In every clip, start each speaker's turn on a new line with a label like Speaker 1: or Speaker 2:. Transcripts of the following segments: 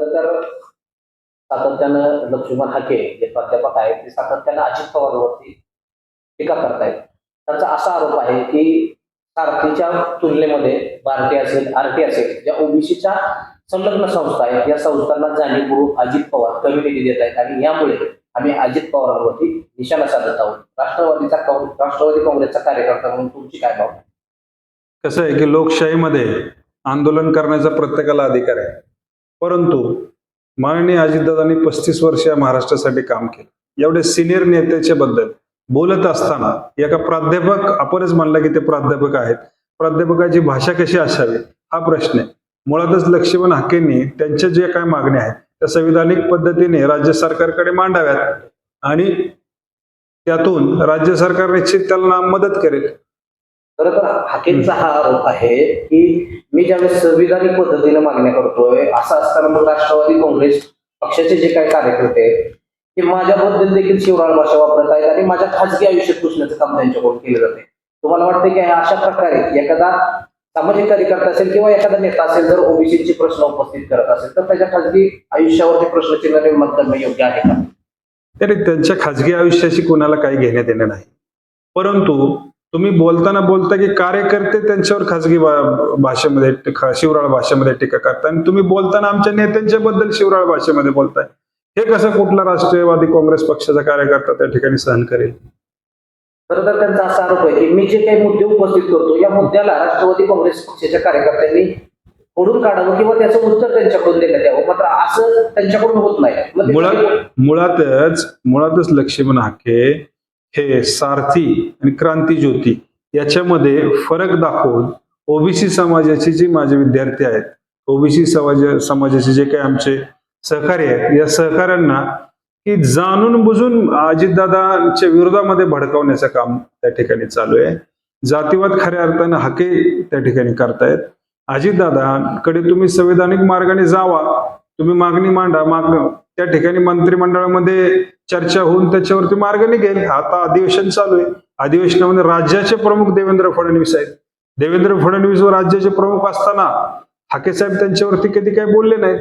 Speaker 1: खरं तर सातत्यानं लक्ष्मण हाके जे प्राध्यापक आहेत ते सातत्यानं अजित पवारवरती टीका करतायत. त्यांचा असा आरोप आहे की सारथीच्या तुलनेमध्ये भारती असेल आरटी असेल ज्या ओबीसीच्या संलग्न संस्था आहेत या संस्थांना जाणीवपूर्वक अजित पवार कमी निधी देत आहेत आणि यामुळे आम्ही अजित पवारांवरती निशाणा साधत आहोत. राष्ट्रवादीचा राष्ट्रवादी काँग्रेसचा कार्यकर्ता म्हणून तुमची काय भावना?
Speaker 2: कसं आहे की लोकशाहीमध्ये आंदोलन करण्याचा प्रत्येकाला अधिकार आहे. परंतु माननीय अजितदादांनी पस्तीस वर्ष या महाराष्ट्रासाठी काम केलं. एवढे सिनियर नेत्याच्या बद्दल बोलत असताना एका प्राध्यापक आपणच म्हणला की ते प्राध्यापक आहेत. प्राध्यापकाची भाषा कशी असावी? हा प्रश्न आहे. मुळातच लक्ष्मण हाकेंनी त्यांच्या जे काय मागण्या आहेत त्या संविधानिक पद्धतीने राज्य सरकारकडे मांडाव्यात आणि त्यातून राज्य सरकार निश्चित त्याला मदत करेल.
Speaker 1: खरं तर हाकेंचा हा आरोप आहे की मी ज्यावेळेस संविधानिक पद्धतीने मागण्या करतोय असं असताना मग राष्ट्रवादी काँग्रेस पक्षाचे जे काही कार्यकर्ते ते माझ्याबद्दल देखील शिवराळ भाषा वापरत आहेत आणि माझ्या खाजगी आयुष्यात पुसण्याचं काम त्यांच्याकडून केलं जाते तुम्हाला वाटतं की अशा प्रकारे एखादा सामाजिक कार्यकर्ता असेल किंवा एखादा नेता असेल जर ओबीसीचे प्रश्न उपस्थित करत असेल तर त्याच्या खाजगी आयुष्यावरती प्रश्नचिन्ह निर्माण करणं योग्य आहे का?
Speaker 2: तरी त्यांच्या खाजगी आयुष्याशी कोणाला काही घेण्यात येणं नाही. परंतु तुम्ही बोलताना बोलता की कार्यकर्ते त्यांच्यावर खाजगी भा- भाषेमध्ये शिवराळ भाषेमध्ये टीका करताय आणि तुम्ही बोलताना आमच्या नेत्यांच्या बद्दल शिवराळ भाषेमध्ये बोलताय. हे कसं कुठला राष्ट्रवादी काँग्रेस पक्षाचा कार्यकर्ता त्या ठिकाणी सहन करेल?
Speaker 1: खरं तर त्यांचा असा आरोप आहे की मी जे काही मुद्दे उपस्थित करतो या मुद्द्याला राष्ट्रवादी काँग्रेस पक्षाच्या कार्यकर्त्यांनी फोडून काढावं किंवा त्याचं उत्तर त्यांच्याकडून देण्यात यावं. मात्र असं त्यांच्याकडून होत नाही.
Speaker 2: मुळातच मुळातच लक्ष्मण हाके हे सारथी आणि क्रांती ज्योती याच्यामध्ये फरक दाखवून ओबीसी समाजाचे जे माझे विद्यार्थी आहेत ओबीसी समाज समाजाचे जे काही आमचे सहकारी आहेत या सहकाऱ्यांना की जाणून बुजून अजितदादांच्या विरोधामध्ये भडकावण्याचं काम त्या ठिकाणी चालू आहे. जातीवाद खऱ्या अर्थानं हके त्या ठिकाणी करतायत. अजितदादांकडे तुम्ही संविधानिक मार्गाने जावा तुम्ही मागणी मांडा माग त्या ठिकाणी मंत्रिमंडळामध्ये चर्चा होऊन त्याच्यावरती मार्ग निघेल. आता अधिवेशन चालू आहे. अधिवेशनामध्ये राज्याचे प्रमुख देवेंद्र फडणवीस आहेत. देवेंद्र फडणवीस व राज्याचे प्रमुख असताना हाके साहेब त्यांच्यावरती कधी काही बोलले नाहीत.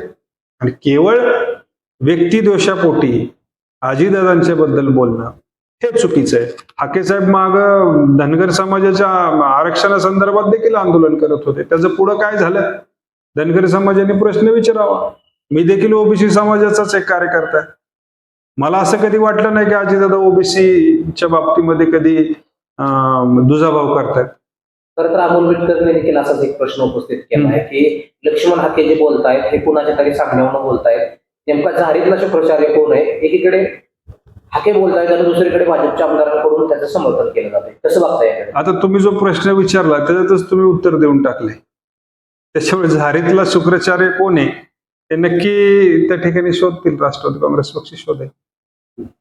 Speaker 2: आणि केवळ व्यक्तिदोषापोटी आजीदादांच्या बद्दल बोलणं हे चुकीचं आहे. हाके साहेब माग धनगर समाजाच्या आरक्षणासंदर्भात देखील आंदोलन करत होते. त्याचं पुढं काय झालं? धनगर समाजाने प्रश्न विचारावा. मी देखील ओबीसी समाजाचाच एक कार्यकर्ता आहे. मला असं कधी वाटलं नाही की अजितदादा ओबीसीच्या बाबतीमध्ये कधी दुजाभाव करतायत.
Speaker 1: खरं तर अमोल मिटकरने देखील असाच एक प्रश्न उपस्थित केला आहे की लक्ष्मण हाके जे बोलतायत हे कुणाच्या तरी सांगण्यावरून बोलतायत. नेमका झारीतला शुक्राचार्य कोण आहे एकीकडे हाके बोलतायत आणि दुसरीकडे भाजपच्या आमदारांकडून त्याचं समर्थन केलं जाते कसं बघता याकडे?
Speaker 2: आता तुम्ही जो प्रश्न विचारला त्याच्यातच तुम्ही उत्तर देऊन टाकले. त्याच्यामुळे झारीतला शुक्राचार्य कोण आहे हे नक्की त्या ठिकाणी शोधतील राष्ट्रवादी काँग्रेस पक्ष शोधेल.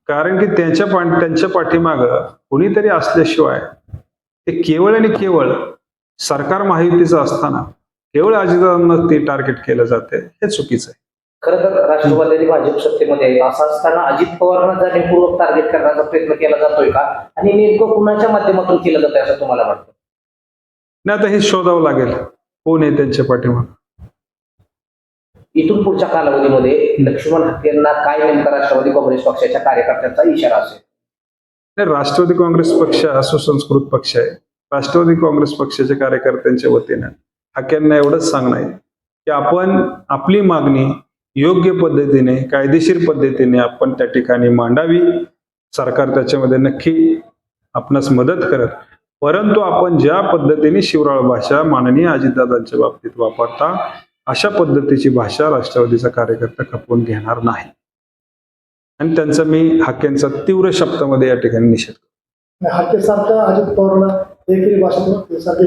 Speaker 2: कारण की त्यांच्या पा- त्यांच्या पाठीमाग कोणीतरी असल्याशिवाय ते केवळ आणि केवळ सरकार महायुतीचं असताना केवळ अजितदादांना ते टार्गेट केलं जाते हे चुकीचं आहे.
Speaker 1: खरं तर राष्ट्रवादी भाजप सत्तेमध्ये असं असताना अजित पवारांना जाणीवपूर्वक टार्गेट करण्याचा प्रयत्न केला जातोय का? आणि नेमकं कुणाच्या माध्यमातून केलं जातंय असं तुम्हाला वाटतं?
Speaker 2: नाही आता हे शोधावं लागेल. कोण आहे त्यांच्या पाठीमाग?
Speaker 1: इथून पुढच्या कालावधीमध्ये लक्ष्मण हत्यांना काय नेमका राष्ट्रवादी काँग्रेस पक्षाच्या कार्यकर्त्यांचा इशारा असेल?
Speaker 2: राष्ट्रवादी काँग्रेस पक्ष हा सुसंस्कृत पक्ष आहे. राष्ट्रवादी काँग्रेस पक्षाच्या कार्यकर्त्यांच्या वतीनं हक्यांना एवढंच सांगणं आहे की आपण आपली मागणी योग्य पद्धतीने कायदेशीर पद्धतीने आपण त्या ठिकाणी मांडावी. सरकार त्याच्यामध्ये नक्की आपणास मदत करत. परंतु आपण ज्या पद्धतीने शिवराळ भाषा माननीय अजितदादांच्या बाबतीत वापरता अशा पद्धतीची भाषा राष्ट्रवादीचा कार्यकर्ता खपवून घेणार नाही. आणि त्यांचा मी हाक्यांचा तीव्र शब्दामध्ये या ठिकाणी निषेध करतो.
Speaker 3: अजित एकरी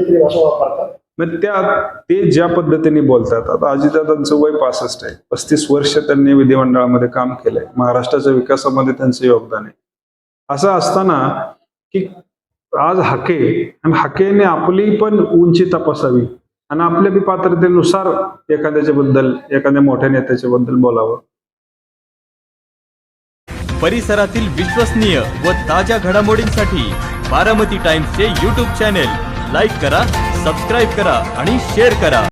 Speaker 3: एकरी भाषा वापरतात.
Speaker 2: मग त्या ते ज्या पद्धतीने बोलतात आता अजितदादांचं वय पासष्ट आहे. पस्तीस वर्ष त्यांनी विधिमंडळामध्ये काम केलंय. महाराष्ट्राच्या विकासामध्ये त्यांचं योगदान आहे. असं असताना की आज हाके आणि हाकेने आपली पण उंची तपासावी. आणि आपल्या बी पात्रतेनुसार एखाद्याच्या बद्दल एखाद्या मोठ्या नेत्याच्या बद्दल बोलावं.
Speaker 4: परिसरातील विश्वसनीय व ताज्या घडामोडींसाठी बारामती टाइम्सचे यूट्यूब चॅनेल लाईक करा सबस्क्राईब करा आणि शेअर करा.